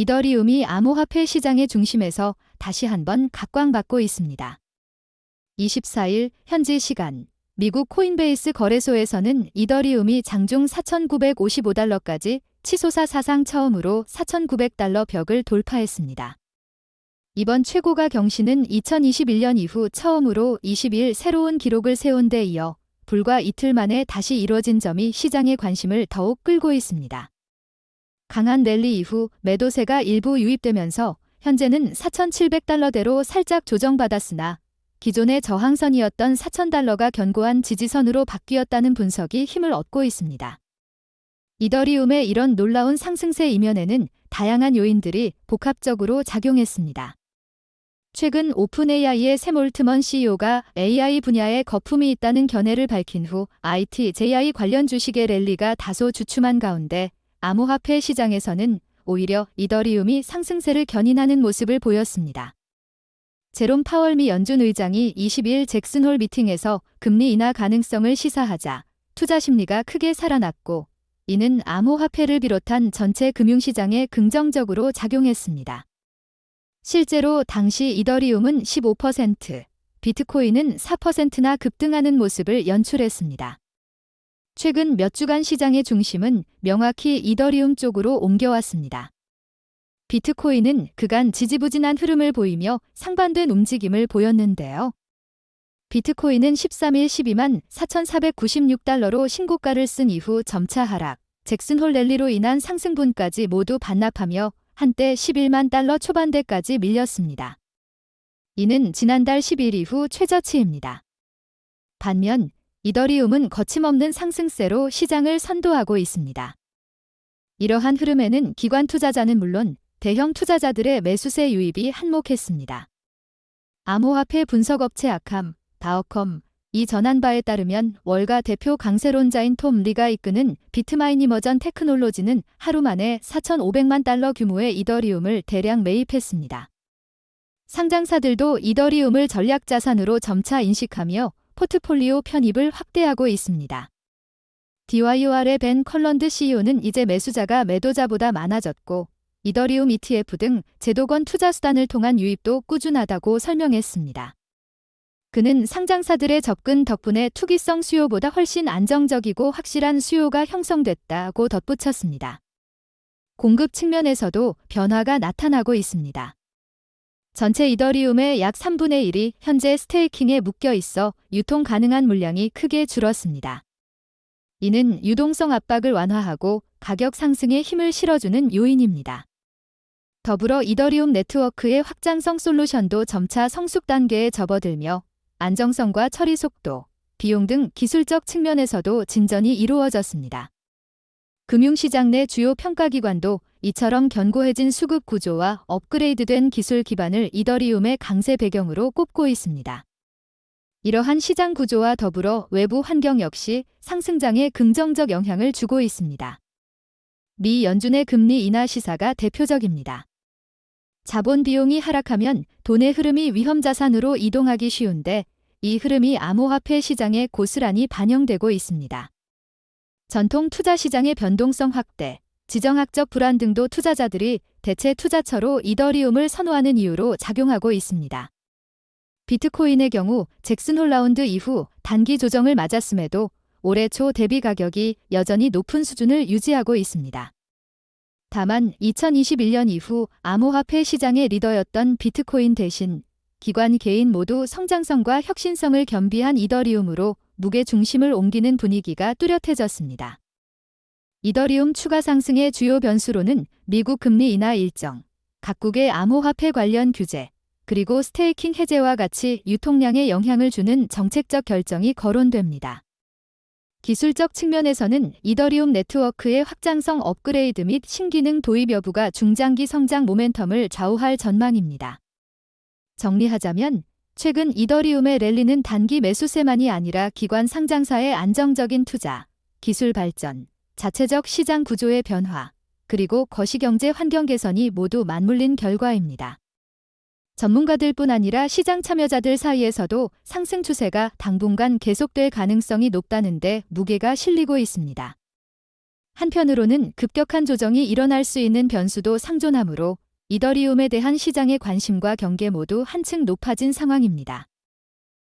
이더리움이 암호화폐 시장의 중심에서 다시 한번 각광받고 있습니다. 24일 현지 시간 미국 코인베이스 거래소에서는 이더리움이 장중 4,955달러까지 치솟아 사상 처음으로 4,900달러 벽을 돌파했습니다. 이번 최고가 경신은 2021년 이후 처음으로 20일 새로운 기록을 세운 데 이어 불과 이틀 만에 다시 이뤄진 점이 시장의 관심을 더욱 끌고 있습니다. 강한 랠리 이후 매도세가 일부 유입되면서 현재는 4,700달러대로 살짝 조정받았으나 기존의 저항선이었던 4,000달러가 견고한 지지선으로 바뀌었다는 분석이 힘을 얻고 있습니다. 이더리움의 이런 놀라운 상승세 이면에는 다양한 요인들이 복합적으로 작용했습니다. 최근 오픈 AI의 샘 올트먼 CEO가 AI 분야에 거품이 있다는 견해를 밝힌 후 IT, JI 관련 주식의 랠리가 다소 주춤한 가운데 암호화폐 시장에서는 오히려 이더리움이 상승세를 견인하는 모습을 보였습니다. 제롬 파월 미 연준 의장이 20일 잭슨홀 미팅에서 금리 인하 가능성을 시사하자 투자 심리가 크게 살아났고 이는 암호화폐를 비롯한 전체 금융시장에 긍정적으로 작용했습니다. 실제로 당시 이더리움은 15%, 비트코인은 4%나 급등하는 모습을 연출했습니다. 최근 몇 주간 시장의 중심은 명확히 이더리움 쪽으로 옮겨왔습니다. 비트코인은 그간 지지부진한 흐름을 보이며 상반된 움직임을 보였는데요. 비트코인은 13일 12만 4,496달러로 신고가를 쓴 이후 점차 하락, 잭슨홀 랠리로 인한 상승분까지 모두 반납하며 한때 11만 달러 초반대까지 밀렸습니다. 이는 지난달 10일 이후 최저치입니다. 반면 이더리움은 거침없는 상승세로 시장을 선도하고 있습니다. 이러한 흐름에는 기관 투자자는 물론 대형 투자자들의 매수세 유입이 한몫했습니다. 암호화폐 분석업체 아캄, 다어컴, 이 전한 바에 따르면 월가 대표 강세론자인 톰 리가 이끄는 비트마이니머전 테크놀로지는 하루 만에 4,500만 달러 규모의 이더리움을 대량 매입했습니다. 상장사들도 이더리움을 전략 자산으로 점차 인식하며 포트폴리오 편입을 확대하고 있습니다. DYOR의 벤 컬런드 CEO는 이제 매수자가 매도자보다 많아졌고 이더리움 ETF 등 제도권 투자 수단을 통한 유입도 꾸준하다고 설명했습니다. 그는 상장사들의 접근 덕분에 투기성 수요보다 훨씬 안정적이고 확실한 수요가 형성됐다고 덧붙였습니다. 공급 측면에서도 변화가 나타나고 있습니다. 전체 이더리움의 약 3분의 1이 현재 스테이킹에 묶여 있어 유통 가능한 물량이 크게 줄었습니다. 이는 유동성 압박을 완화하고 가격 상승에 힘을 실어주는 요인입니다. 더불어 이더리움 네트워크의 확장성 솔루션도 점차 성숙 단계에 접어들며 안정성과 처리 속도, 비용 등 기술적 측면에서도 진전이 이루어졌습니다. 금융시장 내 주요 평가기관도 이처럼 견고해진 수급 구조와 업그레이드된 기술 기반을 이더리움의 강세 배경으로 꼽고 있습니다. 이러한 시장 구조와 더불어 외부 환경 역시 상승장에 긍정적 영향을 주고 있습니다. 미 연준의 금리 인하 시사가 대표적입니다. 자본 비용이 하락하면 돈의 흐름이 위험 자산으로 이동하기 쉬운데 이 흐름이 암호화폐 시장에 고스란히 반영되고 있습니다. 전통 투자 시장의 변동성 확대, 지정학적 불안 등도 투자자들이 대체 투자처로 이더리움을 선호하는 이유로 작용하고 있습니다. 비트코인의 경우 잭슨 홀 라운드 이후 단기 조정을 맞았음에도 올해 초 대비 가격이 여전히 높은 수준을 유지하고 있습니다. 다만 2021년 이후 암호화폐 시장의 리더였던 비트코인 대신 기관 개인 모두 성장성과 혁신성을 겸비한 이더리움으로 무게 중심을 옮기는 분위기가 뚜렷해졌습니다. 이더리움 추가 상승의 주요 변수로는 미국 금리 인하 일정, 각국의 암호화폐 관련 규제, 그리고 스테이킹 해제와 같이 유통량에 영향을 주는 정책적 결정이 거론됩니다. 기술적 측면에서는 이더리움 네트워크의 확장성 업그레이드 및 신기능 도입 여부가 중장기 성장 모멘텀을 좌우할 전망입니다. 정리하자면 최근 이더리움의 랠리는 단기 매수세만이 아니라 기관 상장사의 안정적인 투자, 기술 발전, 자체적 시장 구조의 변화, 그리고 거시경제 환경 개선이 모두 맞물린 결과입니다. 전문가들뿐 아니라 시장 참여자들 사이에서도 상승 추세가 당분간 계속될 가능성이 높다는데 무게가 실리고 있습니다. 한편으로는 급격한 조정이 일어날 수 있는 변수도 상존하므로 이더리움에 대한 시장의 관심과 경계 모두 한층 높아진 상황입니다.